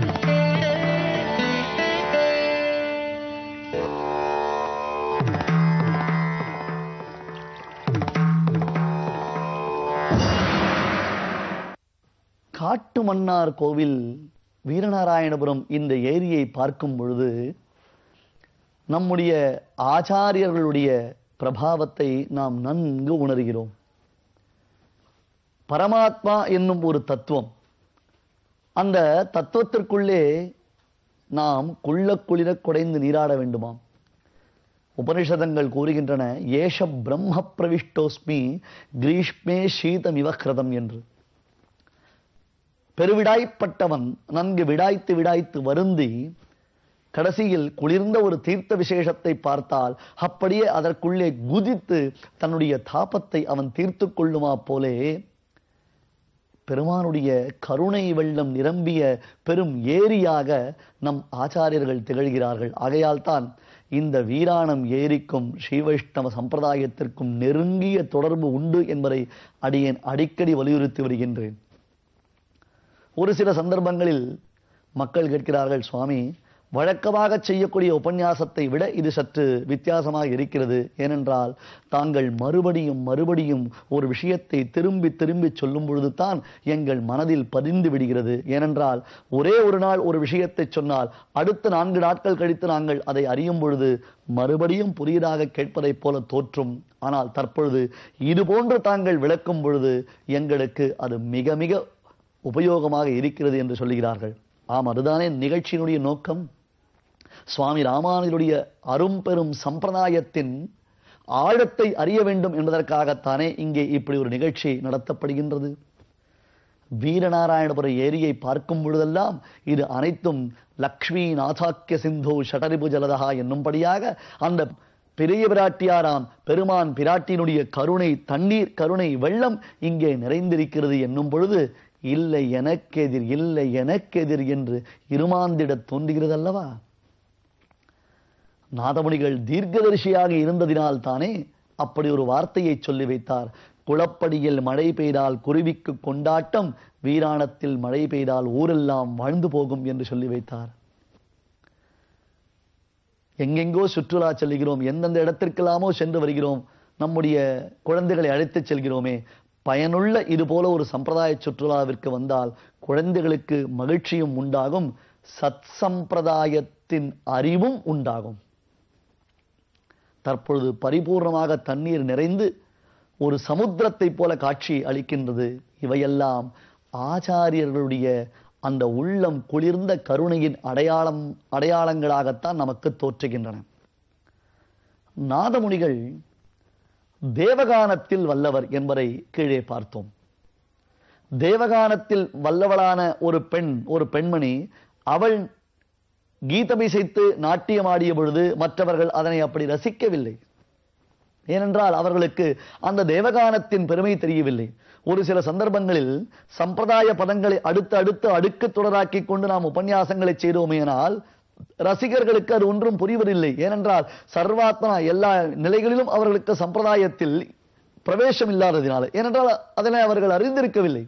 காட்டு மன்னார் கோவில் வீரநாராயணபுரம் இந்த ஏரியை பார்க்கும் பொழுது நம்முடைய ஆச்சாரியர்களுடைய பிரபாவத்தை நாம் நன்கு உணர்கிறோம். பரமாத்மா என்னும் ஒரு தத்துவம் அந்த தத்துவத்திற்குள்ளே நாம் குள்ள குளிர குடைந்து நீராட வேண்டுமாம். உபனிஷதங்கள் கூறுகின்றன ஏஷ பிரம்ம பிரவிஷ்டோஸ்மி கிரீஷ்மே சீதம் இவக்கிரதம் என்று. பெருவிடாய்ப்பட்டவன் நன்கு விடாய்த்து விடாய்த்து வருந்தி கடைசியில் குளிர்ந்த ஒரு தீர்த்த விசேஷத்தை பார்த்தால் அப்படியே அதற்குள்ளே குதித்து தன்னுடைய தாபத்தை அவன் தீர்த்து கொள்ளுமா போலே பெருமானுடைய கருணை வெள்ளம் நிரம்பிய பெரும் ஏரியாக நம் ஆச்சாரியர்கள் திகழ்கிறார்கள். ஆகையால் தான் இந்த வீராணம் ஏரிக்கும் ஸ்ரீவைஷ்ணவ சம்பிரதாயத்திற்கும் நெருங்கிய தொடர்பு உண்டு என்பதை அடியேன் அடிக்கடி வலியுறுத்தி வருகின்றேன். ஒரு சில சந்தர்ப்பங்களில் மக்கள் கேட்கிறார்கள் சுவாமி வழக்கமாக செய்யக்கூடிய உபன்யாசத்தை விட இது சற்று வித்தியாசமாக இருக்கிறது. ஏனென்றால் தாங்கள் மறுபடியும் மறுபடியும் ஒரு விஷயத்தை திரும்பி திரும்பி சொல்லும் பொழுது தான் எங்கள் மனதில் பதிந்து விடுகிறது. ஏனென்றால் ஒரே ஒரு நாள் ஒரு விஷயத்தை சொன்னால் அடுத்த நான்கு நாட்கள் கழித்து நாங்கள் அதை அறியும் பொழுது மறுபடியும் புதியதாக கேட்பதைப் போல தோற்றும். ஆனால் தற்பொழுது இது போன்று தாங்கள் விளக்கும் பொழுது எங்களுக்கு அது மிக மிக உபயோகமாக இருக்கிறது என்று சொல்லுகிறார்கள். ஆம் அதுதானே நிகழ்ச்சியினுடைய நோக்கம்? சுவாமி ராமானுஜருடைய அரும்பெரும் சம்பிரதாயத்தின் ஆழத்தை அறிய வேண்டும் என்பதற்காகத்தானே இங்கே இப்படி ஒரு நிகழ்ச்சி நடத்தப்படுகின்றது. வீரநாராயணபுர ஏரியை பார்க்கும் பொழுதெல்லாம் இது அனைத்தும் லக்ஷ்மி நாதாக்கிய சிந்து ஷடரிபு ஜலதா என்னும்படியாக அந்த பெரிய பிராட்டியாராம் பெருமான் பிராட்டியினுடைய கருணை தண்ணீர் கருணை வெள்ளம் இங்கே நிறைந்திருக்கிறது என்னும் பொழுது இல்லை எனக்கெதிர் இல்லை எனக்கெதிர் என்று இருமாந்திடத் தோன்றுகிறது அல்லவா நாதமுனிகள் தீர்க்கதரிசியாக இருந்ததினால் தானே அப்படி ஒரு வார்த்தையை சொல்லி வைத்தார். குளப்படியில் மழை பெய்தால் குருவிக்கு கொண்டாட்டம் வீராணத்தில் மழை பெய்தால் ஊரெல்லாம் வாழ்ந்து போகும் என்று சொல்லி வைத்தார். எங்கெங்கோ சுற்றுலா செல்கிறோம் எந்தெந்த இடத்திற்கெல்லாமோ சென்று வருகிறோம் நம்முடைய குழந்தைகளை அழைத்துச் செல்கிறோமே பயனுள்ள இது போல ஒரு சம்பிரதாய சுற்றுலாவிற்கு வந்தால் குழந்தைகளுக்கு மகிழ்ச்சியும் உண்டாகும் சத் சம்பிரதாயத்தின் அறிவும் உண்டாகும். தற்பொழுது பரிபூர்ணமாக தண்ணீர் நிறைந்து ஒரு சமுத்திரத்தைப் போல காட்சி அளிக்கின்றது. இவையெல்லாம் ஆச்சாரியர்களுடைய அந்த உள்ளம் குளிர்ந்த கருணையின் அடையாளம் அடையாளங்களாகத்தான் நமக்கு தோற்றுகின்றன. நாதமுனிகள் தேவகானத்தில் வல்லவர் என்பதை கீழே பார்த்தோம். தேவகானத்தில் வல்லவளான ஒரு பெண் ஒரு பெண்மணி அவள் கீதமிசைத்து நாட்டியமாடிய பொழுது மற்றவர்கள் அதனை அப்படி ரசிக்கவில்லை. ஏனென்றால் அவர்களுக்கு அந்த தேவகானத்தின் பெருமை தெரியவில்லை. ஒரு சில சந்தர்ப்பங்களில் சம்பிரதாய பதங்களை அடுத்து அடுத்து அடுக்கு தொடராக்கி கொண்டு நாம் உபன்யாசங்களை செய்தோமேனால் ரசிகர்களுக்கு அது ஒன்றும் புரிவதில்லை. ஏனென்றால் சர்வாத்மா எல்லா நிலைகளிலும் அவர்களுக்கு சம்பிரதாயத்தில் பிரவேசம் இல்லாததினால ஏனென்றால் அதனை அவர்கள் அறிந்திருக்கவில்லை.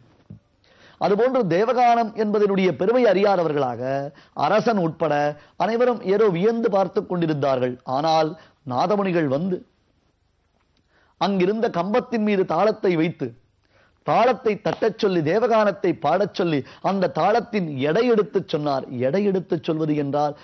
அதுபோன்று தேவகானம் என்பதனுடைய பெருமை அறியாதவர்களாக அரசன் உட்பட அனைவரும் ஏதோ வியந்து பார்த்து கொண்டிருந்தார்கள். ஆனால் நாதமணிகள் வந்து அங்கிருந்த கம்பத்தின் மீது தாளத்தை வைத்து தாளத்தை தட்டச் சொல்லி தேவகானத்தை பாடச் சொல்லி அந்த தாளத்தின் எடை எடுத்துச் சொன்னார். எடை எடுத்துச் சொல்வது என்றால்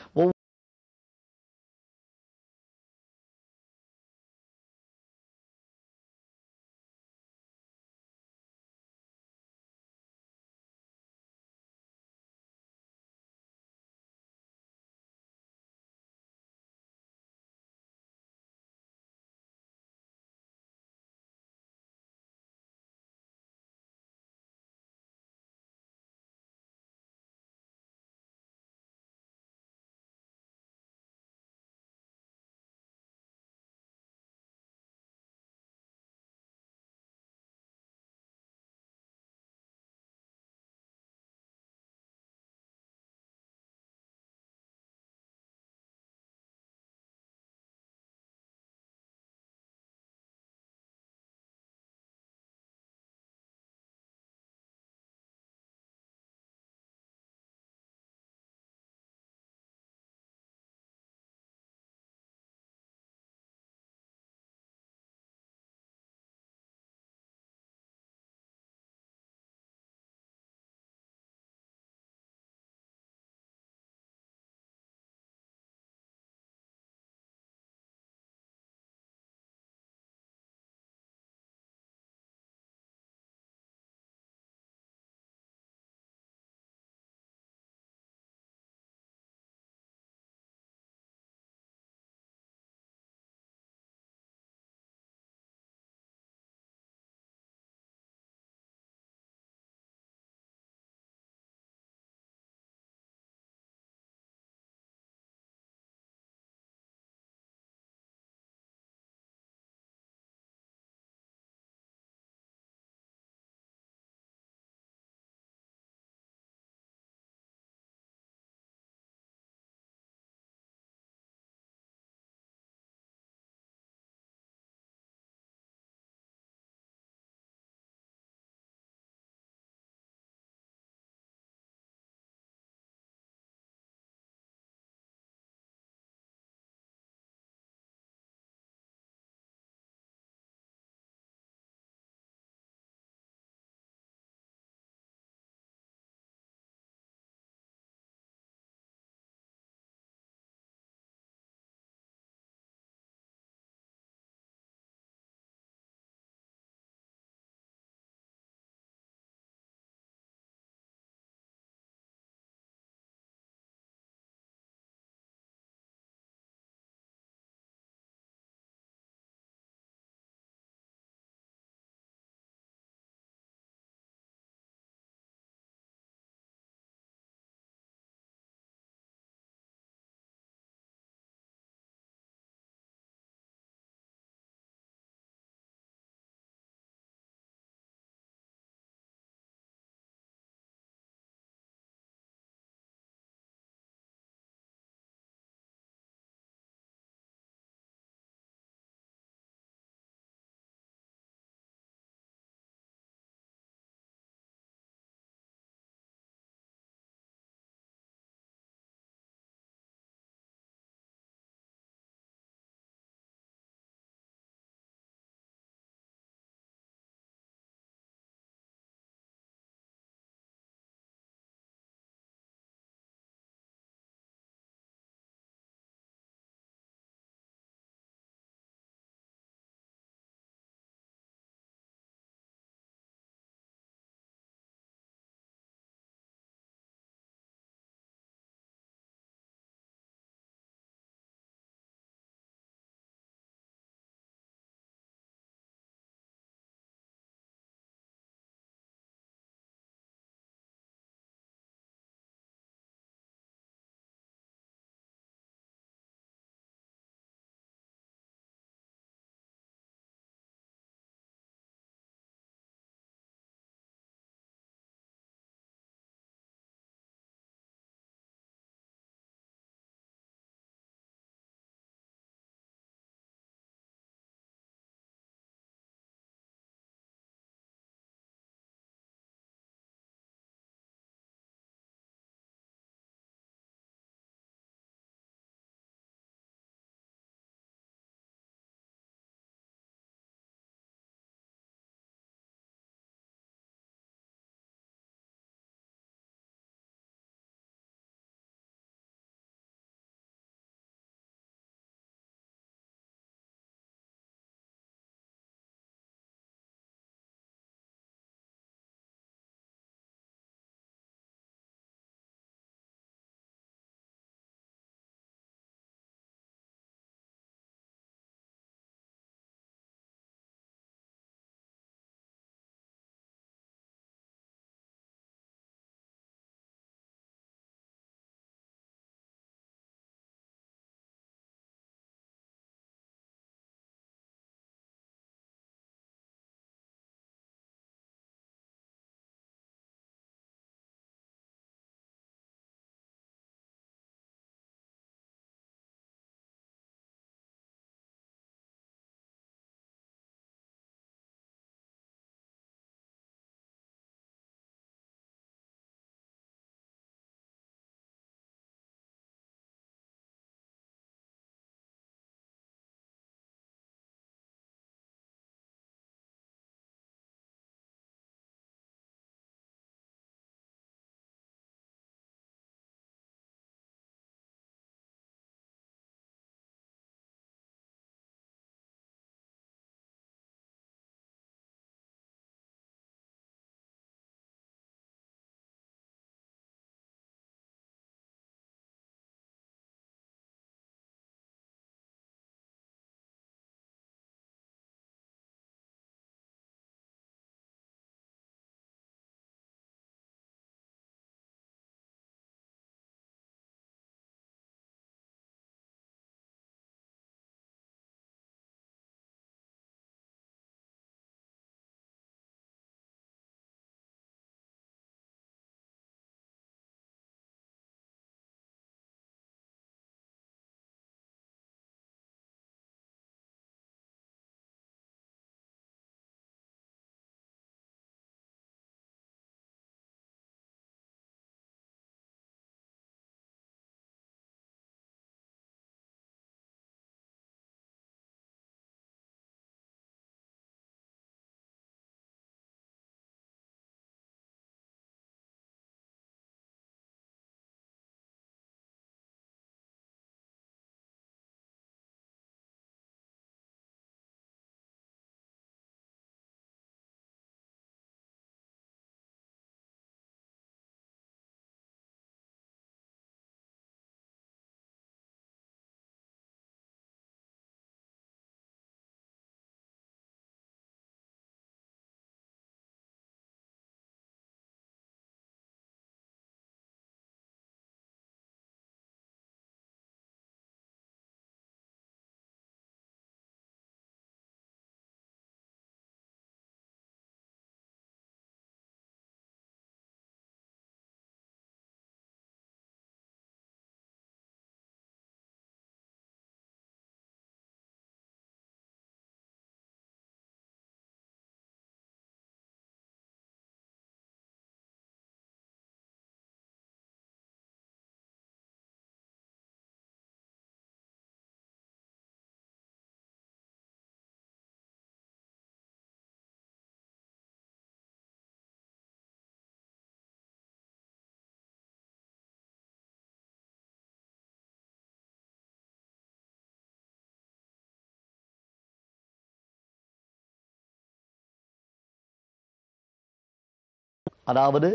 அதாவது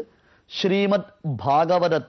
ஸ்ரீமத் பாகவத